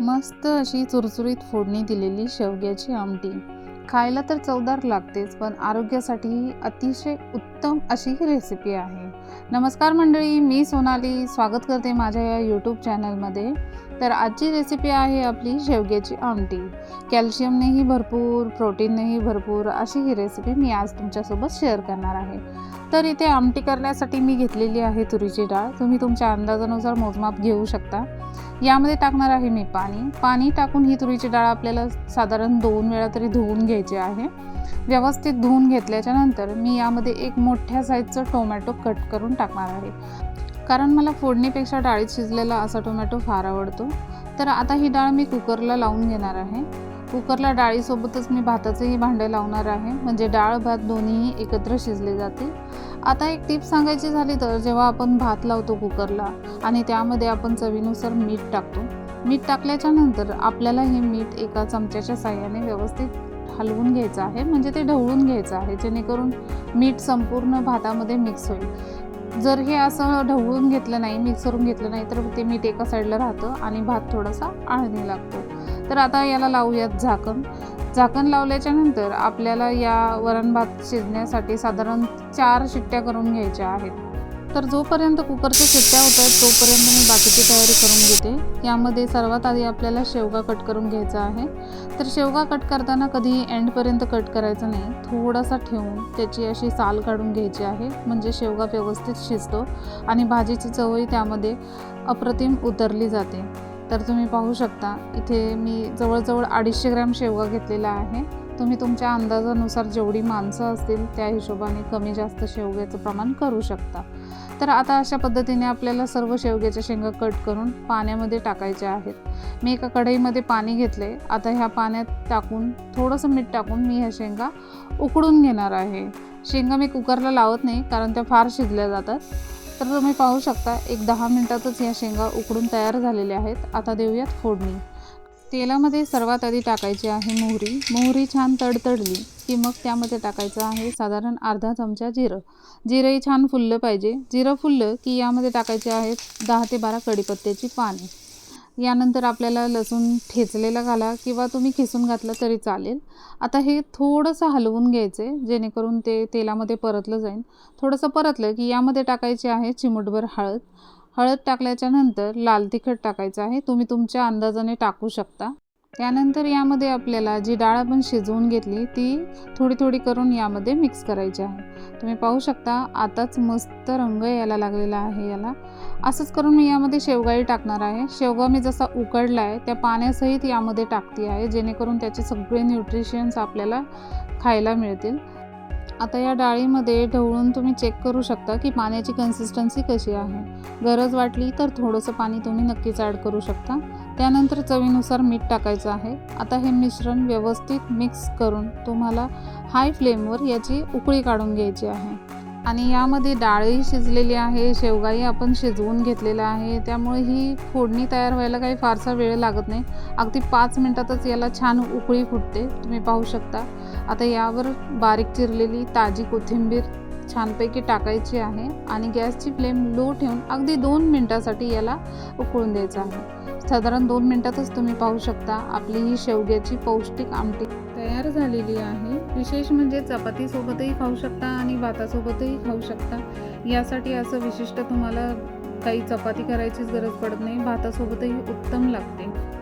मस्त अशी चुरचुरीत फोडणी दिलेली शेवग्याची आमटी. खायला तर चवदार लागतेच पण आरोग्यासाठीही अतिशय उत्तम अशी ही रेसिपी आहे. नमस्कार मंडळी मी सोनाली. स्वागत करते माझ्या या यूट्यूब चॅनलमध्ये तर आजची रेसिपी आहे आपली शेवग्याची आमटी. कॅल्शियमनेही भरपूर प्रोटीननेही भरपूर अशी ही रेसिपी मी आज तुमच्यासोबत शेअर करणार आहे. तर इथे आमटी करण्यासाठी मी घेतलेली आहे तुरीची डाळ. तुम्ही तुमच्या अंदाजानुसार मोजमाप घेऊ शकता. यामध्ये टाकणार आहे मी पाणी. पाणी टाकून ही तुरीची डाळ आपल्याला साधारण दोन वेळा तरी धुवून घ्यायची आहे. व्यवस्थित धुवून घेतल्याच्यानंतर मी यामध्ये एक मोठ्या साईजचं टोमॅटो कट करून टाकणार आहे. कारण मला फोडणीपेक्षा डाळीत शिजलेला असा टोमॅटो फार आवडतो. तर आता ही डाळ मी कुकरला लावून घेणार आहे. कुकरला डाळीसोबतच मी भाताचंही भांडे लावणार आहे. म्हणजे डाळ भात दोन्हीही एकत्र शिजले जाते. आता एक टिप सांगायची झाली तर जेव्हा आपण भात लावतो कुकरला आणि त्यामध्ये आपण चवीनुसार मीठ टाकतो. मीठ टाकल्याच्या नंतर आपल्याला हे मीठ एका चमच्याच्या साह्याने व्यवस्थित हलवून घ्यायचं आहे. म्हणजे ते ढवळून घ्यायचं आहे. जेणेकरून मीठ संपूर्ण भातामध्ये मिक्स होईल. जर हे असं ढवळून घेतलं नाही मिक्स करून घेतलं नाही तर ते मीठ एका साईडला राहतं आणि भात थोडासा आळणी लागतो. तर आता याला लावूयात झाकण. झाकण लावल्याच्या नंतर आपल्याला या वरण भात शिजण्यासाठी साधारण चार शिट्ट्या करून घ्यायच्या आहेत. तर जोपर्यंत कुकरच्या शिट्ट्या होत आहेत तोपर्यंत मी बाकीची तयारी करून घेते. यामध्ये सर्वात आधी आपल्याला शेवगा कट करून घ्यायचा आहे. तर शेवगा कट करताना कधीही एंडपर्यंत कट करायचं नाही. थोडासा ठेवून त्याची अशी साल काढून घ्यायची आहे. म्हणजे शेवगा व्यवस्थित शिजतो आणि भाजीची चवही त्यामध्ये अप्रतिम उतरली जाते. तर तुम्ही पाहू शकता इथे मी जवळजवळ अडीचशे ग्रॅम शेवगा घेतलेला आहे. तुम्ही तुमच्या अंदाजानुसार जेवढी माणसं असतील त्या हिशोबाने कमी जास्त शेवग्याचं प्रमाण करू शकता. तर आता अशा पद्धतीने आपल्याला सर्व शेवग्याच्या शेंगा कट करून पाण्यामध्ये टाकायच्या आहेत. मी एका कढईमध्ये पाणी घेतले. आता ह्या पाण्यात टाकून थोडंसं मीठ टाकून मी ह्या शेंगा उकडून घेणार आहे. शेंगा मी कुकरला लावत नाही कारण त्या फार शिजल्या जातात. तर तुम्ही पाहू शकता एक दहा मिनटातच या शेंगा उकडून तयार झालेल्या आहेत. आता देऊयात फोडणी. तेलामध्ये सर्वात आधी टाकायची आहे मोहरी. मोहरी छान तडतडली की मग त्यामध्ये टाकायचं आहे साधारण अर्धा चमचा जिरं. जिरंही छान फुललं पाहिजे. जिरं फुललं की यामध्ये टाकायचे आहेत दहा ते बारा कढीपत्त्याची पाने. यानंतर आपल्याला लसूण ठेचलेला घाला किंवा तुम्ही खिसून घातलं तरी चालेल. आता हे थोडंसं हलवून घ्यायचं आहे जेणेकरून ते तेलामध्ये परतलं जाईल. थोडंसं परतलं की यामध्ये टाकायचे आहे चिमूटभर हळद. हळद टाकल्याच्या नंतर लाल तिखट टाकायचं आहे. तुम्ही तुमच्या अंदाजाने टाकू शकता. त्यानंतर यामध्ये आपल्याला जी डाळ आपण शिजवून घेतली ती थोडी थोडी करून यामध्ये मिक्स करायची आहे. तुम्ही पाहू शकता आताच मस्त रंग यायला लागलेला आहे याला. असंच करून मी यामध्ये शेवगाही टाकणार आहे. शेवगा मी जसा उकडला आहे त्या पाण्यासहित यामध्ये टाकते आहे जेणेकरून त्याचे सगळे न्यूट्रिशन्स आपल्याला खायला मिळतील. आता या डाळीमध्ये ढवळून तुम्ही चेक करू शकता की पाण्याची कन्सिस्टन्सी कशी आहे. गरज वाटली तर थोडंसं पाणी तुम्ही नक्कीच ॲड करू शकता. त्यानंतर चवीनुसार मीठ टाकायचं आहे. आता हे मिश्रण व्यवस्थित मिक्स करून तुम्हाला हाय फ्लेमवर याची उकळी काढून घ्यायची आहे. आणि यामध्ये डाळही शिजलेली आहे शेवगाही आपण शिजवून घेतलेला आहे. त्यामुळे ही फोडणी तयार व्हायला काही फारसा वेळ लागत नाही. अगदी पाच मिनटातच याला छान उकळी फुटते तुम्ही पाहू शकता. आता यावर बारीक चिरलेली ताजी कोथिंबीर छानपैकी टाकायची आहे आणि गॅसची फ्लेम लो ठेवून अगदी दोन मिनटासाठी याला उकळून द्यायचं आहे. साधारण दोन मिनटातच तुम्ही पाहू शकता आपली ही शेवग्याची पौष्टिक आमटी. तयार झालेली आहे. विशेष म्हणजे चपातीसोबतही खाऊ शकता आणि भातासोबतही खाऊ शकता. यासाठी असं विशिष्ट तुम्हाला काही चपाती करायचीच गरज पडत नाही. भातासोबतही उत्तम लागते.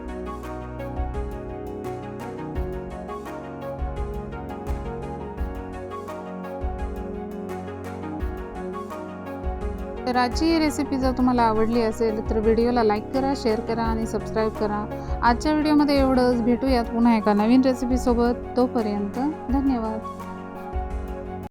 तर आजची ही रेसिपी जर तुम्हाला आवडली असेल तर व्हिडिओला लाईक करा शेअर करा आणि सबस्क्राईब करा. आजच्या व्हिडिओमध्ये एवढंच. भेटूयात पुन्हा एका नवीन रेसिपीसोबत तोपर्यंत धन्यवाद.